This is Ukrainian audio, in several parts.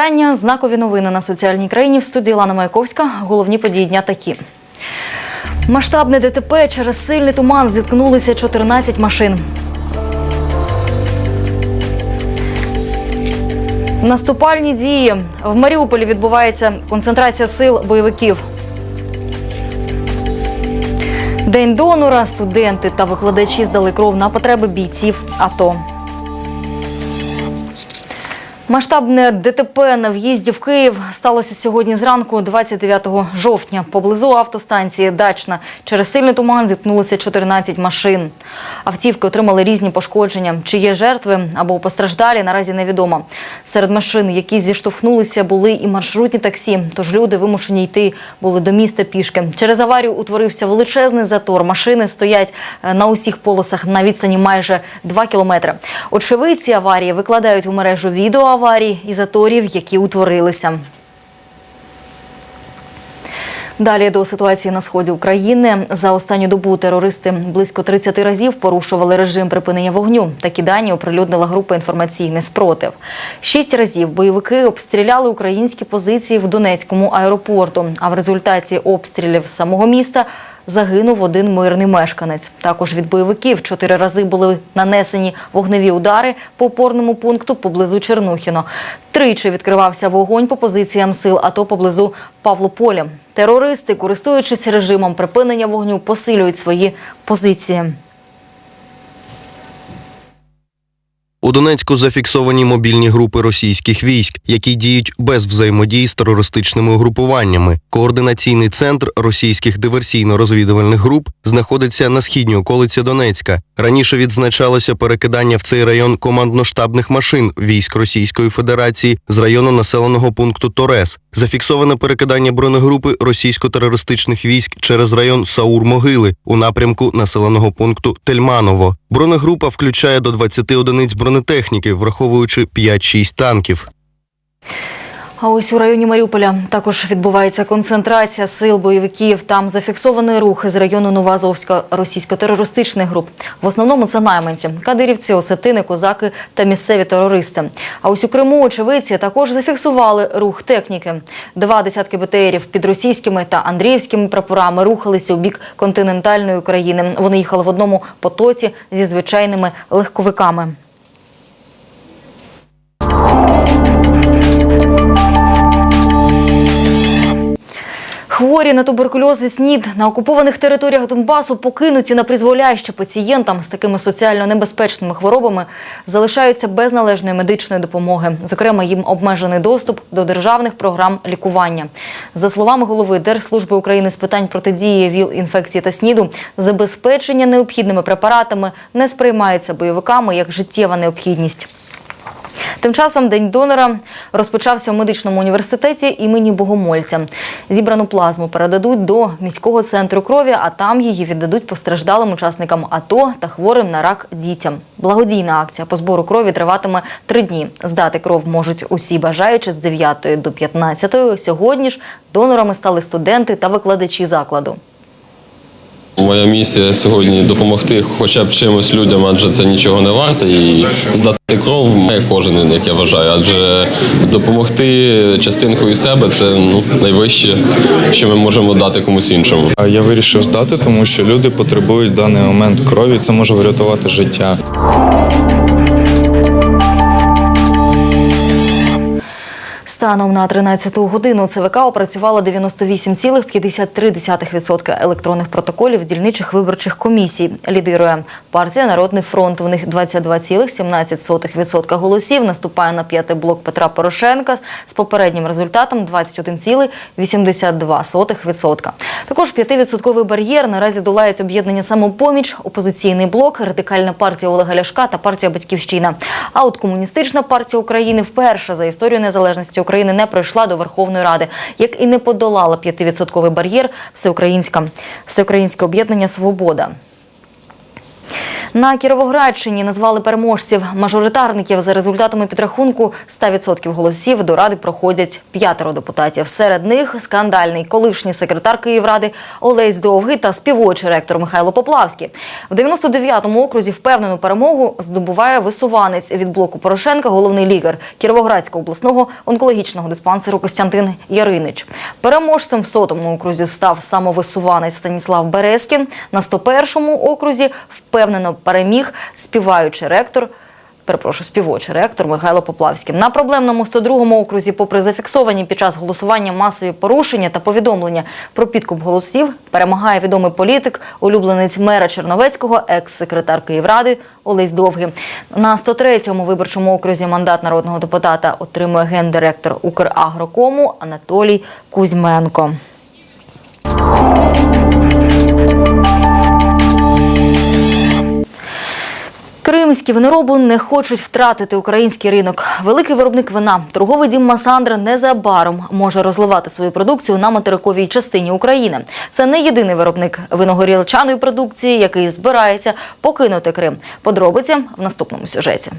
Вітання. Знакові новини на соціальній країні в студії Лана Маяковська. Головні події дня такі. Масштабне ДТП через сильний туман зіткнулися 14 машин. Наступальні дії в Маріуполі відбувається концентрація сил бойовиків. День донора, студенти та викладачі здали кров на потреби бійців АТО. Масштабне ДТП на в'їзді в Київ сталося сьогодні зранку, 29 жовтня. Поблизу автостанції Дачна через сильний туман зіткнулися 14 машин. Автівки отримали різні пошкодження. Чи є жертви або постраждалі, наразі невідомо. Серед машин, які зіштовхнулися, були і маршрутні таксі. Тож люди вимушені йти були до міста пішки. Через аварію утворився величезний затор. Машини стоять е, на усіх полосах на відстані майже 2 кілометри. Очевидці аварії викладають у мережу відео аварій і заторів, які утворилися. Далі до ситуації на сході України за останню добу терористи близько 30 разів порушували режим припинення вогню. Такі дані оприлюднила група інформаційний спротив. Шість разів бойовики обстріляли українські позиції в Донецькому аеропорту. А в результаті обстрілів самого міста загинув один мирний мешканець. Також від бойовиків чотири рази були нанесені вогневі удари по опорному пункту поблизу Чернухіно. Тричі відкривався вогонь по позиціям сил АТО поблизу Павлополя. Терористи, користуючись режимом припинення вогню, посилюють свої позиції. У Донецьку зафіксовані мобільні групи російських військ, які діють без взаємодії з терористичними угрупуваннями. Координаційний центр російських диверсійно-розвідувальних груп знаходиться на східній околиці Донецька. Раніше відзначалося перекидання в цей район командно-штабних машин військ Російської Федерації з району населеного пункту Торес. Зафіксоване перекидання бронегрупи російсько-терористичних військ через район Саур-Могили у напрямку населеного пункту Тельманово. Бронегрупа включає до 20 одиниць бронетехніки, враховуючи 5-6 танків. А ось у районі Маріуполя також відбувається концентрація сил бойовиків. Там зафіксований рух з району Новоазовська російсько-терористичних груп. В основному це найманці, кадирівці, осетини, козаки та місцеві терористи. А ось у Криму очевидці також зафіксували рух техніки. Два десятки БТРів під російськими та андріївськими прапорами рухалися у бік континентальної України. Вони їхали в одному потоці зі звичайними легковиками. Хворі на туберкульоз і СНІД на окупованих територіях Донбасу покинуті на призволяще пацієнтам з такими соціально небезпечними хворобами залишаються без належної медичної допомоги. Зокрема, їм обмежений доступ до державних програм лікування. За словами голови Держслужби України з питань протидії ВІЛ інфекції та СНІДу, забезпечення необхідними препаратами не сприймається бойовиками як життєва необхідність. Тим часом День донора розпочався в медичному університеті імені Богомольця. Зібрану плазму передадуть до міського центру крові, а там її віддадуть постраждалим учасникам АТО та хворим на рак дітям. Благодійна акція по збору крові триватиме три дні. Здати кров можуть усі бажаючі з 9 до 15. Сьогодні ж донорами стали студенти та викладачі закладу. Моя місія сьогодні допомогти хоча б чимось людям, адже це нічого не варте. І здати кров має кожен, як я вважаю. Адже допомогти частинкою себе це ну, найвище, що ми можемо дати комусь іншому. Я вирішив здати, тому що люди потребують в даний момент крові. Це може врятувати життя. Станом на 13 годину ЦВК опрацювала 98,53% електронних протоколів дільничих виборчих комісій. Лідирує партія Народний фронт. У них 22,17% голосів. Наступає на п'ятий блок Петра Порошенка з попереднім результатом 21,82%. Також 5% бар'єр наразі долають об'єднання самопоміч, опозиційний блок, радикальна партія Олега Ляшка та партія Батьківщина. А от комуністична партія України вперше за історію незалежності України не пройшла до Верховної Ради, як і не подолала 5-відсотковий бар'єр всеукраїнська всеукраїнське об'єднання Свобода. На Кіровоградщині назвали переможців мажоритарників за результатами підрахунку 100% голосів до ради проходять п'ятеро депутатів. Серед них скандальний колишній секретар Київради Олесь Довгий та співочий ректор Михайло Поплавський. В 99-му окрузі впевнену перемогу здобуває висуванець від блоку Порошенка, головний лікар Кіровоградського обласного онкологічного диспансеру Костянтин Яринич. Переможцем в сотому окрузі став самовисуванець Станіслав Березкін. На 101-му окрузі впевнено переміг співаючий ректор. Перепрошую, співочий ректор Михайло Поплавський. На проблемному 102-му окрузі, попри зафіксовані під час голосування масові порушення та повідомлення про підкуп голосів, перемагає відомий політик, улюбленець мера Черновецького, екс-секретар Київради Олесь Довгий. На 103-му виборчому окрузі мандат народного депутата отримує гендиректор Украгрокому Анатолій Кузьменко. Кримські винороби не хочуть втратити український ринок. Великий виробник вина, торговий дім Масандра незабаром може розливати свою продукцію на материковій частині України. Це не єдиний виробник виногорілчаної продукції, який збирається покинути Крим. Подробиці в наступному сюжеті.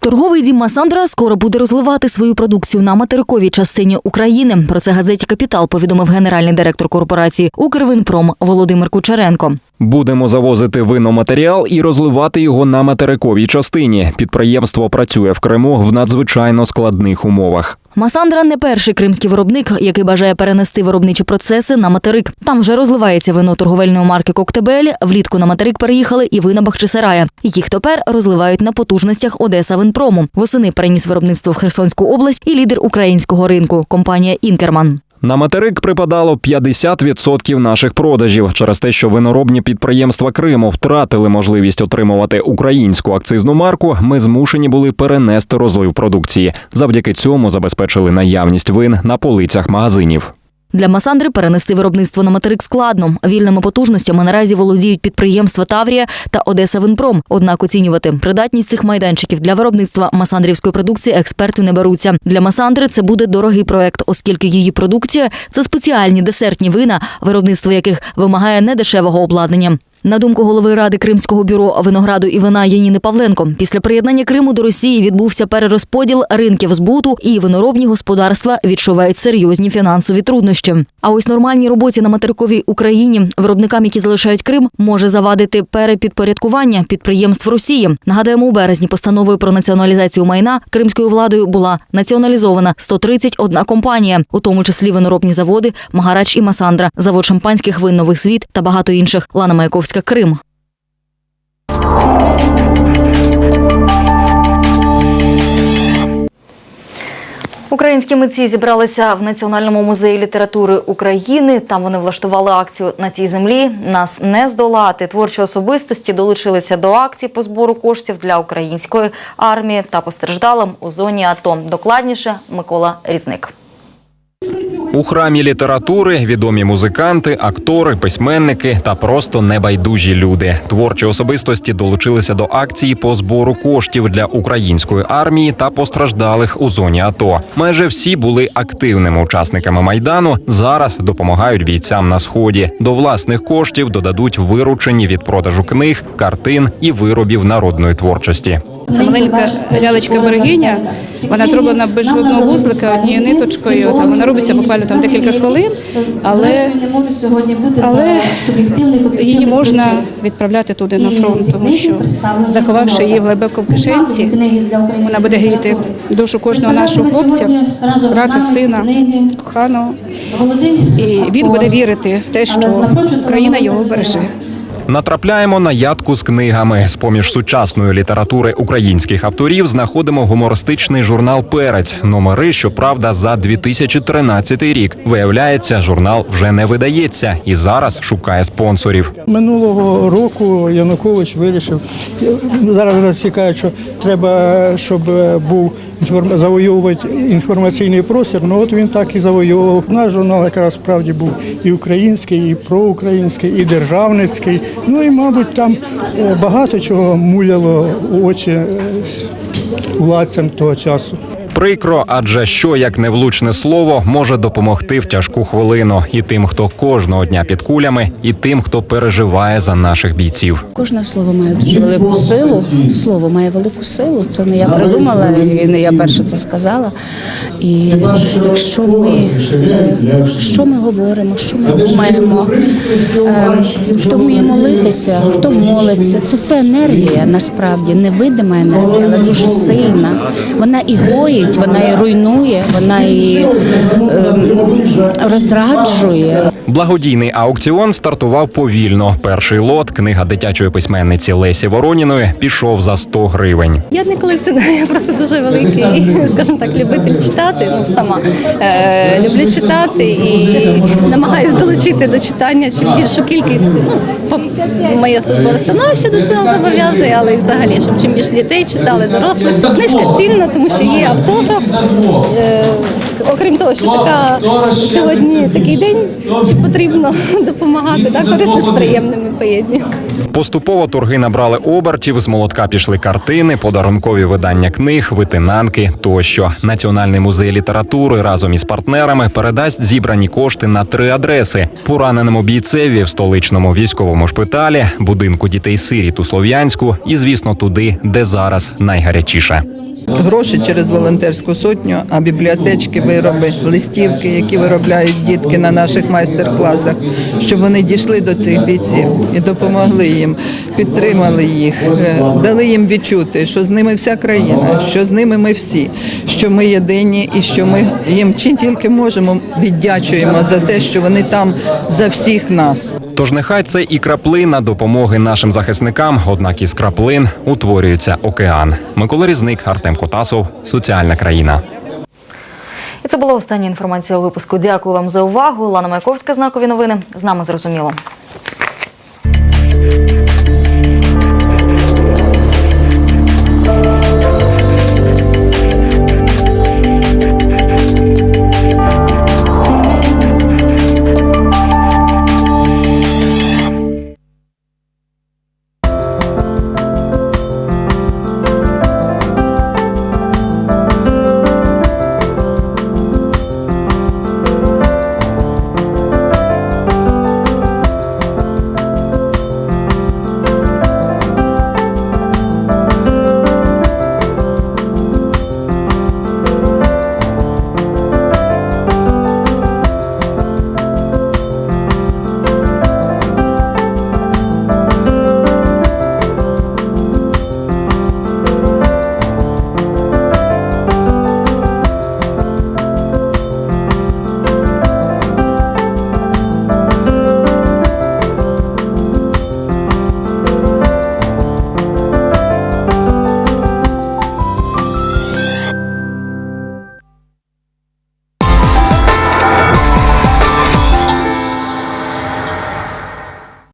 Торговий дім Масандра скоро буде розливати свою продукцію на материковій частині України. Про це газеті Капітал повідомив генеральний директор корпорації Укрвинпром Володимир Кучеренко. Будемо завозити виноматеріал і розливати його на материковій частині. Підприємство працює в Криму в надзвичайно складних умовах. Масандра не перший кримський виробник, який бажає перенести виробничі процеси на материк. Там вже розливається вино торговельної марки Коктебель. Влітку на материк переїхали і вина Бахчисарая. Їх тепер розливають на потужностях Одеса Винпрому. Восени переніс виробництво в Херсонську область і лідер українського ринку компанія Інкерман. На материк припадало 50% наших продажів через те, що виноробні підприємства Криму втратили можливість отримувати українську акцизну марку. Ми змушені були перенести розлив продукції. Завдяки цьому забезпечили наявність вин на полицях магазинів. Для Масандри перенести виробництво на материк складно. Вільними потужностями наразі володіють підприємства Таврія та Одеса Винпром. Однак оцінювати придатність цих майданчиків для виробництва масандрівської продукції експерти не беруться. Для Масандри це буде дорогий проект, оскільки її продукція це спеціальні десертні вина, виробництво яких вимагає недешевого обладнання. На думку голови ради Кримського бюро винограду і вина Яніни Павленко, після приєднання Криму до Росії відбувся перерозподіл ринків збуту, і виноробні господарства відчувають серйозні фінансові труднощі. А ось нормальній роботі на материковій Україні виробникам, які залишають Крим, може завадити перепідпорядкування підприємств Росії. Нагадаємо, у березні постановою про націоналізацію майна кримською владою була націоналізована 131 компанія, у тому числі виноробні заводи Магарач і Масандра, завод шампанських вин Новий світ та багато інших. Лана Маяковська, Крим. Українські митці зібралися в Національному музеї літератури України. Там вони влаштували акцію на цій землі. Нас не здолати. Творчі особистості долучилися до акції по збору коштів для української армії та постраждалим у зоні АТО. Докладніше Микола Різник. У храмі літератури відомі музиканти, актори, письменники та просто небайдужі люди. Творчі особистості долучилися до акції по збору коштів для української армії та постраждалих у зоні АТО. Майже всі були активними учасниками майдану. Зараз допомагають бійцям на сході. До власних коштів додадуть виручені від продажу книг, картин і виробів народної творчості. Це маленька лялечка берегиня. Вона зроблена без жодного вузлика, однією ниточкою. Там вона робиться буквально там декілька хвилин, але, але її можна відправляти туди на фронт, тому що заховавши її в глибоко кишенці, вона буде гріти душу кожного нашого хлопця, брата, сина, коханого. І він буде вірити в те, що Україна його береже. Натрапляємо на ядку з книгами. З поміж сучасної літератури українських авторів знаходимо гумористичний журнал Перець. Номери, щоправда, за 2013 рік. Виявляється, журнал вже не видається і зараз шукає спонсорів. Минулого року Янукович вирішив. Зараз цікаво, що треба, щоб е, був завойовувати інформаційний простір. Ну от він так і завойовував. Наш журнал якраз справді був і український, і проукраїнський, і державницький. Ну і, мабуть, там е, багато чого муляло очі е, владцям того часу. Прикро, адже що як невлучне слово може допомогти в тяжку хвилину і тим, хто кожного дня під кулями, і тим, хто переживає за наших бійців. Кожне слово має дуже велику силу. Слово має велику силу. Це не я придумала, і не я перша це сказала. І якщо ми що ми говоримо, що ми думаємо, е, хто вміє молитися, хто молиться, це все енергія насправді невидима енергія, але дуже сильна. Вона і гоїть, вона і руйнує, вона і е, розраджує. Благодійний аукціон стартував повільно. Перший лот, книга дитячої письменниці Лесі Вороніної, пішов за 100 гривень. Я не колекціонер, я просто дуже великий, скажімо так, любитель читати. Ну сама е, люблю читати і намагаюся долучити до читання чим більшу кількість. Ну моє службове становище до цього зобов'язує, але і взагалі, щоб чим більше дітей читали, дорослих. Книжка цінна, тому що є автограф. Е, окрім того, що така сьогодні такий день, що потрібно допомагати, так корисне з приємними поєднання. Поступово торги набрали обертів, з молотка пішли картини, подарункові видання книг, витинанки тощо. Національний музей літератури разом із партнерами передасть зібрані кошти на три адреси: пораненому бійцеві в столичному військовому шпиталі, будинку дітей сиріт у Слов'янську і, звісно, туди, де зараз найгарячіше. Гроші через волонтерську сотню, а бібліотечки, вироби, листівки, які виробляють дітки на наших майстер-класах, щоб вони дійшли до цих бійців і допомогли їм, підтримали їх, е, дали їм відчути, що з ними вся країна, що з ними ми всі, що ми єдині і що ми їм чим тільки можемо віддячуємо за те, що вони там за всіх нас. Тож нехай це і краплина допомоги нашим захисникам, однак із краплин утворюється океан. Микола Різник, Артем Котасов, соціальна країна. І це була остання інформація у випуску. Дякую вам за увагу. Лана Маяковська, знакові новини. З нами зрозуміло.